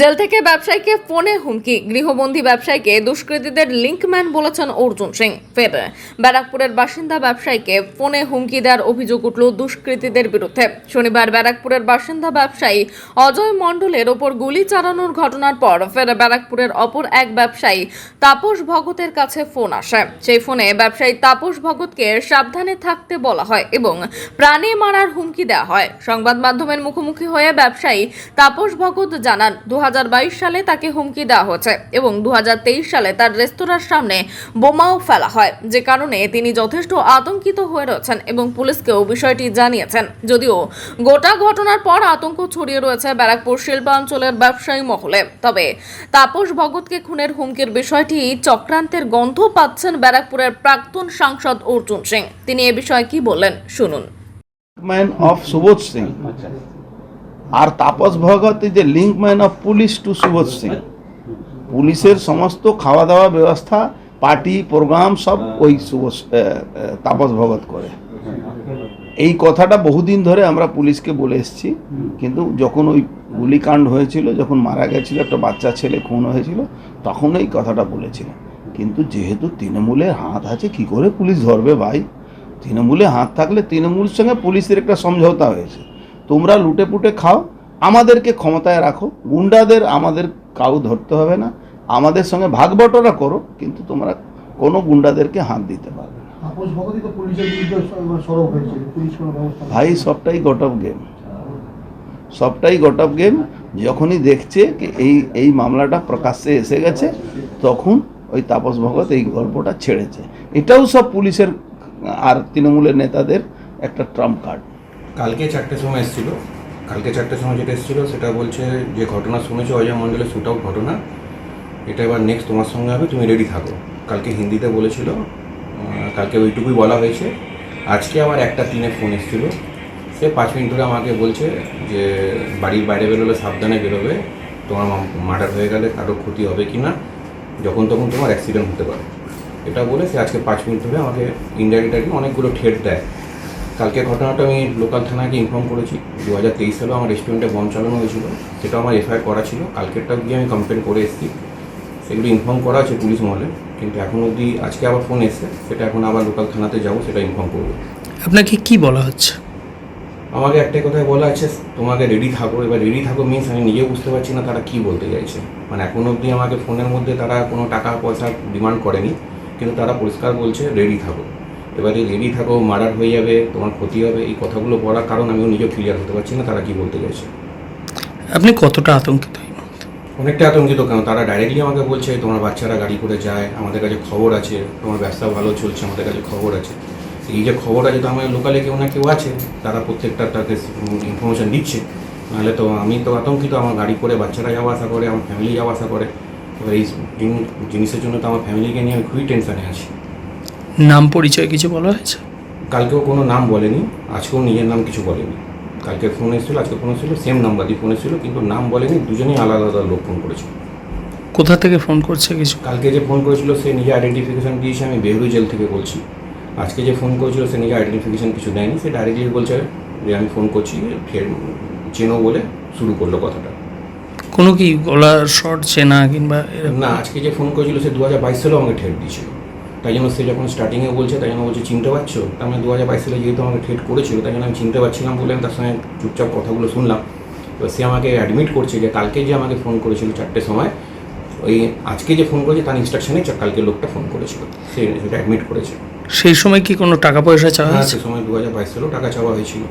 Jail থেকে ব্যবসায়ীকে ফোনে হুমকি। গৃহবন্দী ব্যবসায়ীকে দুষ্কৃতীদের লিঙ্কম্যান বলেছেন অর্জুন সিং। ফের ব্যারাকপুরের বাসিন্দা ব্যবসায়ীকে ফোনে হুমকি দেওয়ার অভিযোগ উঠল দুষ্কৃতীদের বিরুদ্ধে। শনিবার ব্যারাকপুরের বাসিন্দা ব্যবসায়ী অজয় মণ্ডলের ওপর গুলি চালানোর ঘটনার পর ফের ব্যারাকপুরের অপর এক ব্যবসায়ী তাপস ভগতের কাছে ফোন আসে। সেই ফোনে ব্যবসায়ী তাপস ভগতকে সাবধানে থাকতে বলা হয় এবং প্রাণে মারার হুমকি দেওয়া হয়। সংবাদ মাধ্যমের মুখোমুখি হয়ে ব্যবসায়ী তাপস ভগত জানান, দু সালে তাকে হুমকি দেওয়া হয়েছে এবং দু সালে তার রেস্তোরাঁর সামনে বোমাও ফেলা হয়, যে কারণে তিনি যথেষ্ট আতঙ্কিত হয়ে রয়েছেন এবং পুলিশকেও বিষয়টি জানিয়েছেন। যদিও গোটা ঘটনার পর আতঙ্ক ছড়িয়ে রয়েছে ব্যারাকপুর শিল্পাঞ্চলের ব্যবসায়ী মহলে, তবে তাপস ভগতকে খুনের হুমকির বিষয়টি চক্রান্তের গন্ধ পাচ্ছেন ব্যারাকপুরের প্রাক্তন সাংসদ অর্জুন সিং। তিনি এ বিষয়ে কি বললেন, শুনুন। Of Subodh Singh R Tapas Bhagat is a link man of police to Subodh Singh. পুলিশের সমস্ত খাওয়া দাওয়া ব্যবস্থা পার্টি প্রোগ্রাম সব ওই সুবোধ তাপস ভগত করে। এই কথাটা বহুদিন ধরে আমরা পুলিশকে বলে এসেছি। কিন্তু যখন ওই গুলিকাণ্ড হয়েছিল, যখন মারা গেছিল একটা বাচ্চা ছেলে, খুন হয়েছিল, তখন এই কথাটা বলেছিল কিন্তু যেহেতু তৃণমূলের হাত আছে, কি করে পুলিশ ধরবে ভাই? তৃণমূলে হাত থাকলে তৃণমূলের সঙ্গে পুলিশের একটা সমঝোতা হয়েছে। তোমরা লুটে পুটে খাও আমাদেরকে ক্ষমতায় রাখো। গুন্ডাদের আমাদের কাউ ধরতে হবে না। আমাদের সঙ্গে ভাগ বটরা করো কিন্তু তোমরা কোনো গুন্ডাদেরকে হাত দিতে পারবে না। তাপস ভগতই তো পুলিশের বিরুদ্ধে স- সরব হয়েছে। পুলিশ কোনো ব্যবস্থা নেই। ভাই সবটাই গট অফ গেম। সবটাই গট অফ গেম। যখনই দেখছে কি এই এই মামলাটা প্রকাশ্যে এসে গেছে তখন ওই তাপস ভগত এই গল্পটা ছেড়েছে। এটাও সব পুলিশের আর তৃণমূলের নেতাদের একটা ট্রাম্প কার্ড। কালকে চারটের সময় এসেছিল। কালকে চারটের সময় যেটা এসেছিল, সেটা বলছে যে ঘটনা শুনেছো, অজয় মণ্ডলের শ্যুট আউট ঘটনা, এটা এবার নেক্সট তোমার সঙ্গে হবে, তুমি রেডি থাকো। কালকে হিন্দিতে বলেছিল কালকে ওইটুকুই বলা হয়েছে। আজকে আবার একটা তিনে ফোন এসেছিল। সে পাঁচ মিনিট ধরে আমাকে বলছে যে, বাড়ির বাইরে বেরোলে সাবধানে বেরোবে, তোমার মার্ডার হয়ে গেলে কারও ক্ষতি হবে কি না, যখন তখন তোমার অ্যাক্সিডেন্ট হতে পারে। এটা বলে সে আজকে পাঁচ মিনিট ধরে আমাকে ইন্ডিয়ারিটাকে অনেকগুলো ঠেট দেয়। কালকে ঘটনাটা আমি লোকাল থানাকে ইনফর্ম করেছি। দু হাজার তেইশ সালেও আমার রেস্টুরেন্টে বন্ধ চালানো হয়েছিল। সেটা আমার এফআইআর করা ছিল। কালকেরটা গিয়ে আমি কমপ্লেন করে এসেছি। সেগুলো ইনফর্ম করা আছে পুলিশ মহলে। কিন্তু এখন অবধি আজকে আবার ফোন এসছে। সেটা এখন আবার লোকাল থানাতে যাব সেটা ইনফর্ম করব। আপনাকে কি বলা হচ্ছে? আমাকে একটাই কথায় বলা আছে তোমাকে রেডি থাকো। এবার রেডি থাকো মিনস আমি নিজেও বুঝতে পারছি না তারা কি বলতে চাইছে। মানে এখন অবধি আমাকে ফোনের মধ্যে তারা কোনো টাকা পয়সা ডিমান্ড করেনি। কিন্তু তারা পরিষ্কার বলছে রেডি থাকো। এবারে রেডি থাকো মার্ডার হয়ে যাবে তোমার ক্ষতি হবে এই কথাগুলো বলার কারণ আমিও নিজেও ক্লিয়ার হতে পারছি না তারা কি বলতে চাইছে। আপনি কতটা আতঙ্কিত অনেকটা আতঙ্কিত কেন তারা ডাইরেক্টলি আমাকে বলছে তোমার বাচ্চারা গাড়ি করে যায় আমাদের কাছে খবর আছে তোমার ব্যবসা ভালো চলছে আমাদের কাছে খবর আছে। এই যে খবর আছে তো আমার লোকালে কেউ না কেউ আছে তারা প্রত্যেকটা তাকে ইনফরমেশন দিচ্ছে। নাহলে তো আমি তো আতঙ্কিত আমার গাড়ি করে বাচ্চারা যাওয়া আসা করে আমার ফ্যামিলি যাওয়া আসা করে। এবার এই জিনিসের জন্য তো আমার ফ্যামিলিকে নিয়ে আমি খুবই টেনশানে আছি। নাম পরিচয় কিছু বলা হয়েছে? কালকেও কোনো নাম বলেনি আজকেও নিজের নাম কিছু বলেনি। কালকে ফোন এসেছিল আজকে ফোন এসেছিল সেম নাম্বার দিয়ে ফোন এসেছিল কিন্তু নাম বলেনি দুজনেই আলাদা আলাদা লোক ফোন করেছিল। কোথা থেকে ফোন করছে কিছু? কালকে যে ফোন করেছিল সে নিজে আইডেন্টিফিকেশন দিয়েছে আমি বেহুরি জেল থেকে বলছি। আজকে যে ফোন করেছিল সে নিজে আইডেন্টিফিকেশন কিছু দেয়নি সে ডাইরেক্টলি বলছে যে আমি ফোন করছি ফের চেনো বলে শুরু করল কথাটা। কোনো কি গলার শর্ট চেনা কিংবা না আজকে যে ফোন করেছিল সে দু হাজার বাইশ সালেও আমাকে ঠেট দিয়েছিল। তাই জন্য সে যখন স্টার্টিংয়ে বলছে তাই জন্য বলছে চিনতে পারছ? তার মানে দু হাজার বাইশ সালে যেহেতু আমাকে ঠেট করেছিল তাই জন্য আমি চিনতে পারছিলাম বলে আমি তার সঙ্গে চুপচাপ কথাগুলো শুনলাম। এবার সে আমাকে অ্যাডমিট করছে যে কালকে যে আমাকে ফোন করেছিল চারটের সময় ওই আজকে যে ফোন করেছে তার ইনস্ট্রাকশনে কালকে লোকটা ফোন করেছিল। সে সেটা অ্যাডমিট করেছে। সেই সময় কি কোনো টাকা পয়সা চাওয়া হ্যাঁ হয়েছে? সে সময় দু হাজার বাইশ সালেও টাকা চাওয়া হয়েছিল।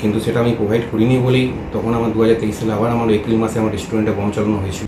কিন্তু সেটা আমি প্রোভাইড করিনি বলেই তখন আমার দু হাজার তেইশ সালে আবার আমার এপ্রিল মাসে আমার রেস্টুরেন্টে চালানো হয়েছিল।